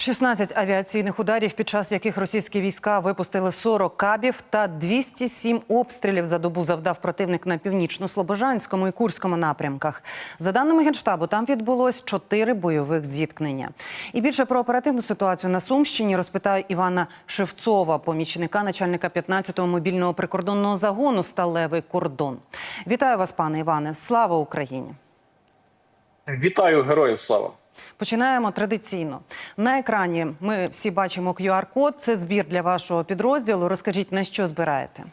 16 авіаційних ударів, під час яких російські війська випустили 40 кабів та 207 обстрілів за добу завдав противник на північно-слобожанському і Курському напрямках. За даними Генштабу, там відбулось 4 бойових зіткнення. І більше про оперативну ситуацію на Сумщині розпитаю Івана Шевцова, помічника начальника 15-го мобільного прикордонного загону «Сталевий кордон». Вітаю вас, пане Іване. Слава Україні! Вітаю героям слава. Починаємо традиційно. На екрані ми всі бачимо QR-код. Це збір для вашого підрозділу. Розкажіть, на що збираєте?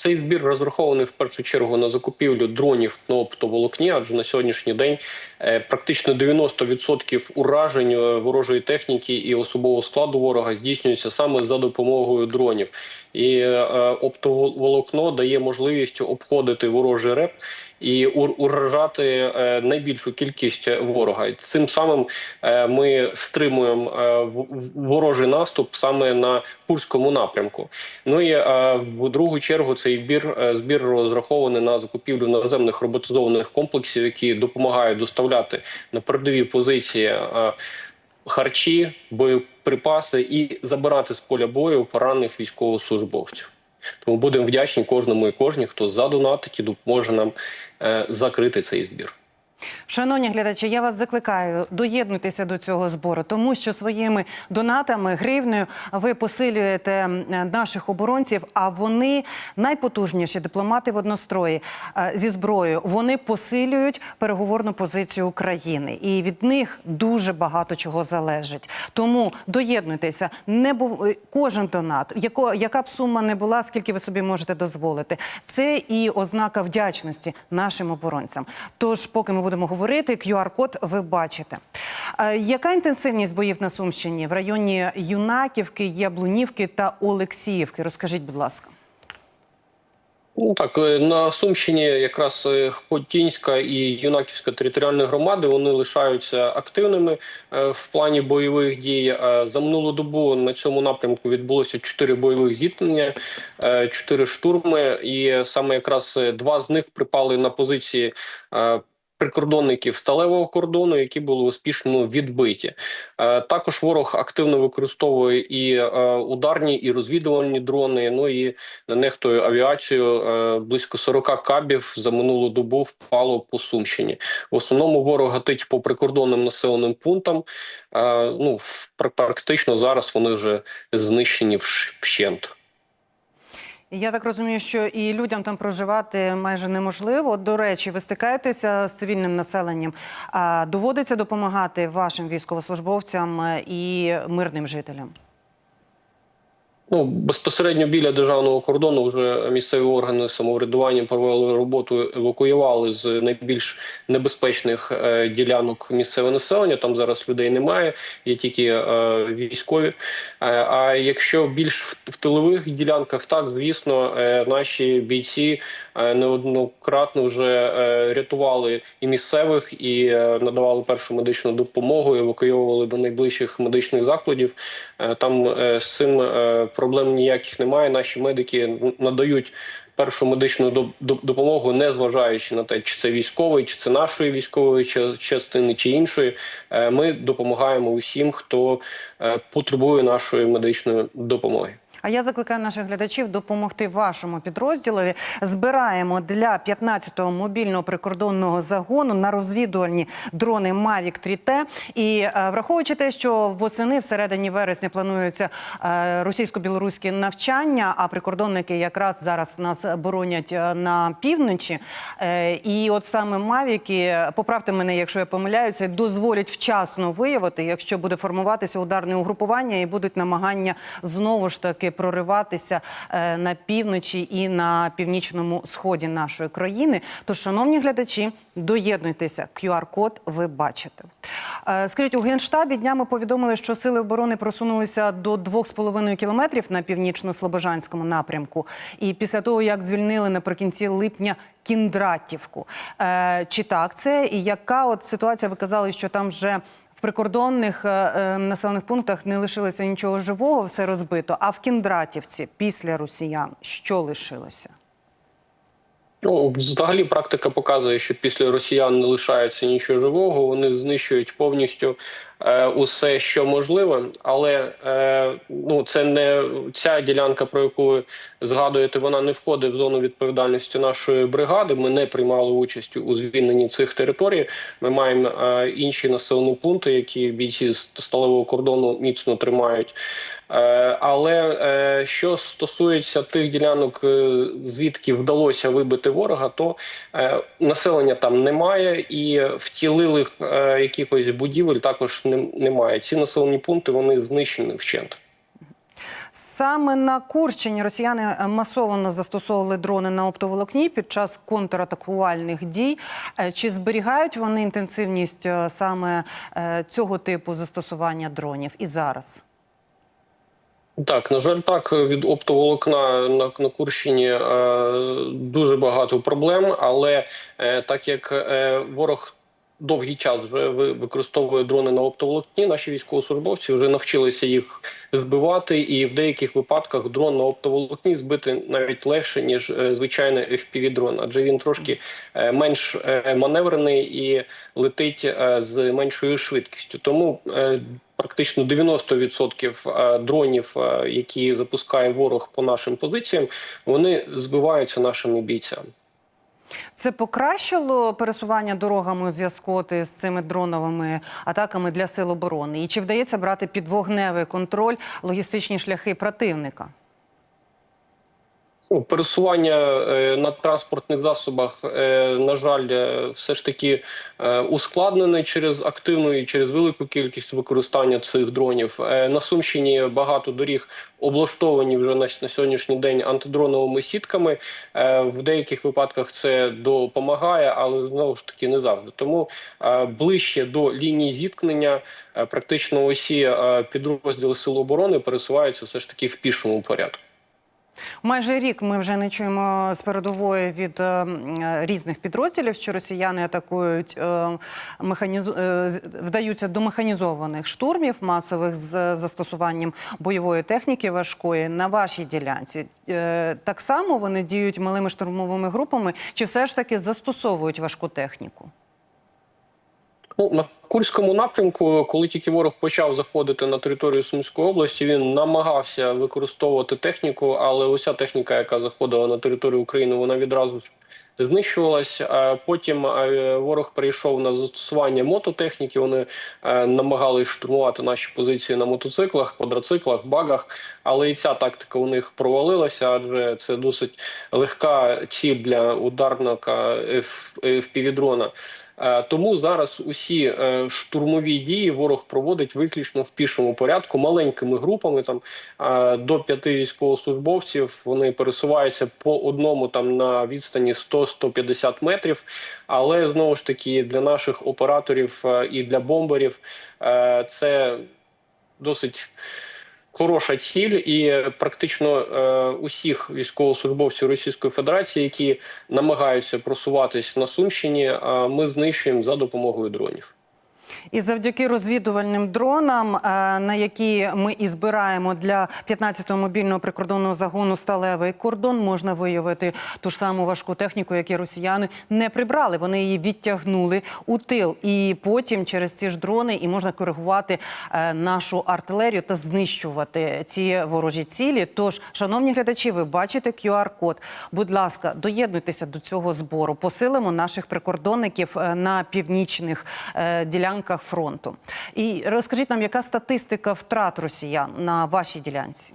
Цей збір розрахований в першу чергу на закупівлю дронів на оптоволокні, адже на сьогоднішній день е, практично 90% уражень е, ворожої техніки і особового складу ворога здійснюється саме за допомогою дронів. І е, оптоволокно дає можливість обходити ворожий реп і ур- уражати е, найбільшу кількість ворога. І Цим самим е, ми стримуємо е, ворожий наступ саме на Курському напрямку. Ну і в другу чергу цей збір, е, збір розрахований на закупівлю наземних роботизованих комплексів, які допомагають доставляти на передові позиції. Харчі, боєприпаси і забирати з поля бою поранених військовослужбовців. Тому будемо вдячні кожному і кожній, хто задонатить і допоможе нам е, закрити цей збір. Шановні глядачі, я вас закликаю доєднуйтеся до цього збору, тому що своїми донатами, гривнею ви посилюєте наших оборонців. А вони найпотужніші дипломати в однострої е, зі зброєю. Вони посилюють переговорну позицію України, і від них дуже багато чого залежить. Тому доєднуйтеся. Не був е, кожен донат, яко яка б сума не була, скільки ви собі можете дозволити. Це і ознака вдячності нашим оборонцям. Тож, поки ми будемо говорити, QR-код ви бачите. Е, Яка інтенсивність боїв на Сумщині в районі Юнаківки, Яблунівки та Олексіївки? Розкажіть, будь ласка. Ну так е, на Сумщині якраз е, Хотінська і Юнаківська територіальні громади вони лишаються активними в плані бойових дій. За минулу добу на цьому напрямку відбулося чотири бойових зіткнення, чотири штурми, і саме якраз два з них припали на позиції. Прикордонників сталевого кордону, які були успішно відбиті, Е, також ворог активно використовує і е, ударні, і розвідувальні дрони. Ну і нехтою авіацію е, близько 40 кабів за минулу добу впало по Сумщині. В основному ворог гатить по прикордонним населеним пунктам. Ну практично зараз вони вже знищені вщент. Я так розумію, що і людям там проживати майже неможливо. До речі, ви стикаєтеся з цивільним населенням. А доводиться допомагати вашим військовослужбовцям е, і мирним жителям. Ну безпосередньо біля державного кордону вже місцеві органи самоврядування провели роботу, евакуювали з найбільш небезпечних е, ділянок місцеве населення. Там зараз людей немає, є тільки е, військові. Е, а якщо більш в, тилових ділянках, так звісно, наші бійці неоднократно вже рятували і місцевих, і надавали першу медичну допомогу, евакуйовували до найближчих медичних закладів. Там з цим проблем ніяких немає. Наші медики надають першу медичну до- до- допомогу, не зважаючи на те, чи це військовий, чи це нашої військової ча- частини, чи іншої. Е, Ми допомагаємо усім, хто е, потребує нашої медичної допомоги. А я закликаю наших глядачів допомогти вашому підрозділові. Збираємо для 15-го мобільного прикордонного загону на розвідувальні дрони Mavic 3T. І е, враховуючи те, що восени всередині вересня плануються е, російсько-білоруські навчання, а прикордонники якраз зараз нас боронять е, на півночі. І от саме Мавіки, поправте мене, якщо я помиляюся, дозволять вчасно виявити, якщо буде формуватися ударне угрупування і будуть намагання знову ж таки прориватися е, на півночі і на північному сході нашої країни. Тож, шановні глядачі, доєднуйтеся. QR-код ви бачите. Е, Скажіть, у генштабі днями повідомили, що сили оборони просунулися до 2,5 кілометрів на північно-слобожанському напрямку. І після того, як звільнили наприкінці липня Кіндратівку. Е, Чи так це? І яка от ситуація? Ви казали, що там вже в прикордонних е, е, населених пунктах не лишилося нічого живого, все розбито. А в Кіндратівці після росіян що лишилося? Ну, взагалі, практика показує, що після росіян не лишається нічого живого. Вони знищують повністю усе, що можливе, але е, ну це не ця ділянка, про яку ви згадуєте, вона не входить в зону відповідальності нашої бригади. Ми не приймали участь у звільненні цих територій. Ми маємо е, інші населені пункти, які бійці з сталевого кордону міцно тримають. Е, Але е, що стосується тих ділянок, е, звідки вдалося вибити ворога, то е, населення там немає, і втілилих е, якихось будівель також немає. Ці населені пункти вони знищені вщент. Саме на Курщині росіяни масово застосовували дрони на оптоволокні під час контратакувальних дій. Е, Чи зберігають вони інтенсивність е, саме е, цього типу застосування дронів і зараз? Так, на жаль, так від оптоволокна на, на Курщині е, дуже багато проблем, але е, так як е, ворог довгий час вже ви- використовує дрони на оптоволокні, наші військовослужбовці вже навчилися їх збивати, і в деяких випадках дрон на оптоволокні збити навіть легше ніж е, звичайний fpv дрон адже він трошки е, менш е, маневрений і летить з меншою швидкістю. Тому Практично 90% е, дронів, які запускає ворог по нашим позиціям, вони збиваються нашими бійцями. Це покращило пересування дорогами у зв'язку з цими дроновими атаками для сил оборони? І чи вдається брати під вогневий контроль логістичні шляхи противника? Ну, пересування е, на транспортних засобах, е, на жаль, е, все ж таки ускладнене через активну і через велику кількість використання цих дронів. На Сумщині багато доріг облаштовані вже на, сьогоднішній день антидроновими сітками. В деяких випадках це допомагає, але знову ж таки не завжди. Тому ближче до лінії зіткнення практично усі підрозділи Сил оборони пересуваються все ж таки в пішому порядку. Майже рік ми вже не чуємо з передової від е, е, різних підрозділів, що росіяни атакують е, механізу... вдаються до механізованих штурмів масових з застосуванням бойової техніки важкої на вашій ділянці. Так само вони діють малими штурмовими групами, чи все ж таки застосовують важку техніку? Ну, на Курському напрямку, коли тільки ворог почав заходити на територію Сумської області, він намагався використовувати техніку, але уся техніка, яка заходила на територію України, вона відразу знищувалась. Потім е, ворог перейшов на застосування мототехніки. Вони е, намагались штурмувати наші позиції на мотоциклах, квадроциклах, багах. Але і ця тактика у них провалилася, адже це досить легка ціль для ударника FPV-дрона. Е, Тому зараз усі е, штурмові дії ворог проводить виключно в пішому порядку, маленькими групами, там е, до п'яти військовослужбовців. Вони пересуваються по одному там на відстані 100-150 метрів. Але знову ж таки для наших операторів е, і для бомберів е, це досить. Хороша ціль, і практично е, усіх військовослужбовців Російської Федерації, які намагаються просуватись на Сумщині, е, ми знищуємо за допомогою дронів. І завдяки розвідувальним дронам, е, на які ми і збираємо для 15-го мобільного прикордонного загону сталевий кордон, можна виявити ту ж саму важку техніку, яку росіяни не прибрали. Вони її відтягнули у тил, і потім через ці ж дрони і можна коригувати е, нашу артилерію та знищувати ці ворожі цілі. Тож, шановні глядачі, ви бачите QR-код. Будь ласка, доєднуйтеся до цього збору. Посилимо наших прикордонників е, на північних е, ділянках фронту. І розкажіть нам, яка статистика втрат росіян на вашій ділянці?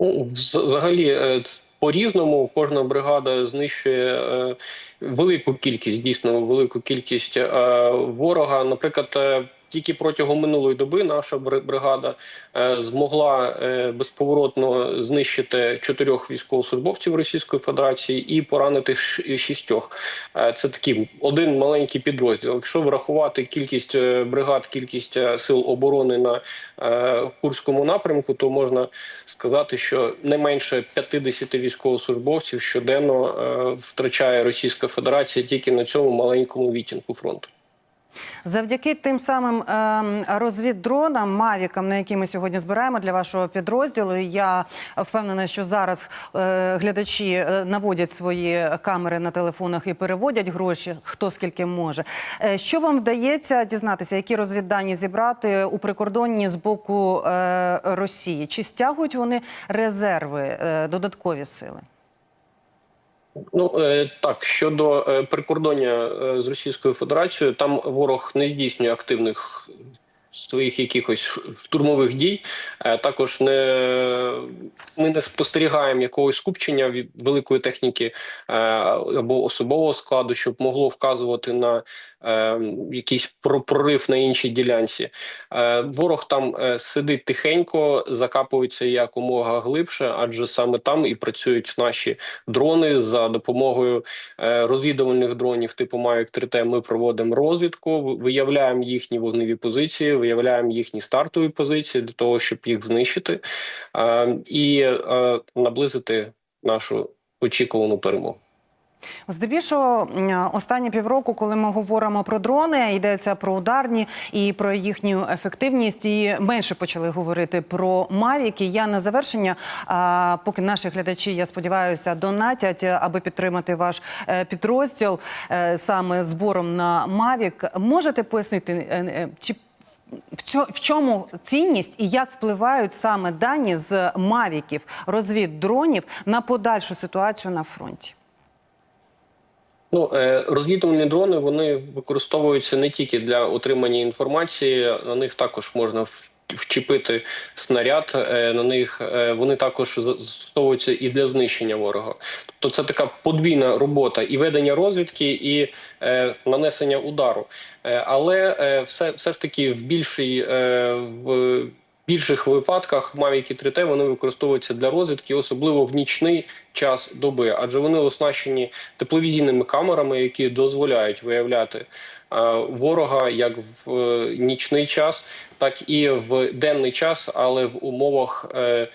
Взагалі, е, по-різному кожна бригада знищує е, велику кількість, дійсно велику кількість е, ворога. Наприклад, тільки протягом минулої доби наша бри- бригада е, змогла е, безповоротно знищити чотирьох військовослужбовців Російської Федерації і поранити шістьох. Е, Це такий один маленький підрозділ. Якщо врахувати кількість бригад, кількість сил оборони на Курському напрямку, то можна сказати, що не менше 50 військовослужбовців щоденно втрачає Російська Федерація тільки на цьому маленькому відтінку фронту. Завдяки тим самим ем, розвіддронам, мавікам, на які ми сьогодні збираємо для вашого підрозділу. Я впевнена, що зараз е, глядачі е, наводять свої камери на телефонах і переводять гроші, хто скільки може. Е, що вам вдається дізнатися, які розвіддані зібрати у прикордонні з боку Росії? Чи стягують вони резерви, додаткові сили? Ну е, так щодо е, прикордоння е, з Російською Федерацією, там ворог не здійснює активних своїх якихось штурмових дій. Е, Також не ми не спостерігаємо якогось скупчення від великої техніки е, або особового складу, щоб могло вказувати на е, якийсь прорив на іншій ділянці. Ворог там сидить тихенько, закапується якомога глибше, адже саме там і працюють наші дрони за допомогою розвідувальних дронів типу Mavic 3T Ми проводимо розвідку, виявляємо їхні вогневі позиції, виявляємо їхні стартові позиції для того, щоб їх знищити і наблизити нашу очікувану перемогу. Здебільшого останні півроку, коли ми говоримо про дрони, йдеться про ударні і про їхню ефективність. І менше почали говорити про мавіки. Я на завершення, а, поки наші глядачі, я сподіваюся, донатять, аби підтримати ваш е, підрозділ е, саме збором на Мавік. Можете пояснити, е, чи в чому цінність і як впливають саме дані з мавіків, розвіддронів на подальшу ситуацію на фронті? Ну, е, розвідувальні дрони вони використовуються не тільки для отримання інформації, на них також можна вчепити снаряд. е, На них е, вони також за- застосовуються і для знищення ворога. Тобто це така подвійна робота і ведення розвідки, і е, нанесення удару. Але все, все ж таки в більшій в більших випадках Mavic 3T вони використовуються для розвідки, особливо в нічний час доби, адже вони оснащені тепловізійними камерами, які дозволяють виявляти е, ворога як в е, нічний час, так і в денний час, але в умовах. е,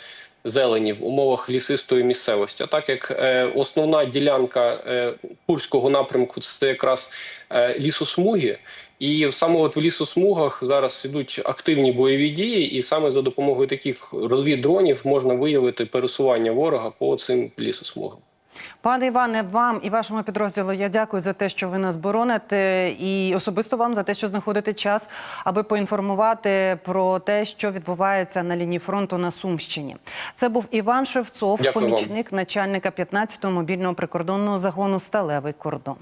Зелені в умовах лісистої місцевості. А так як е, основна ділянка е, Курського напрямку це якраз е, лісосмуги, і саме от в лісосмугах зараз ідуть активні бойові дії, і саме за допомогою таких розвіддронів можна виявити пересування ворога по цим лісосмугам. Пане Іване, вам і вашому підрозділу я дякую за те, що ви нас бороните, і особисто вам за те, що знаходите час, аби поінформувати про те, що відбувається на лінії фронту на Сумщині. Це був Іван Шевцов, Дякую вам. помічник начальника 15-го мобільного прикордонного загону Сталевий кордон.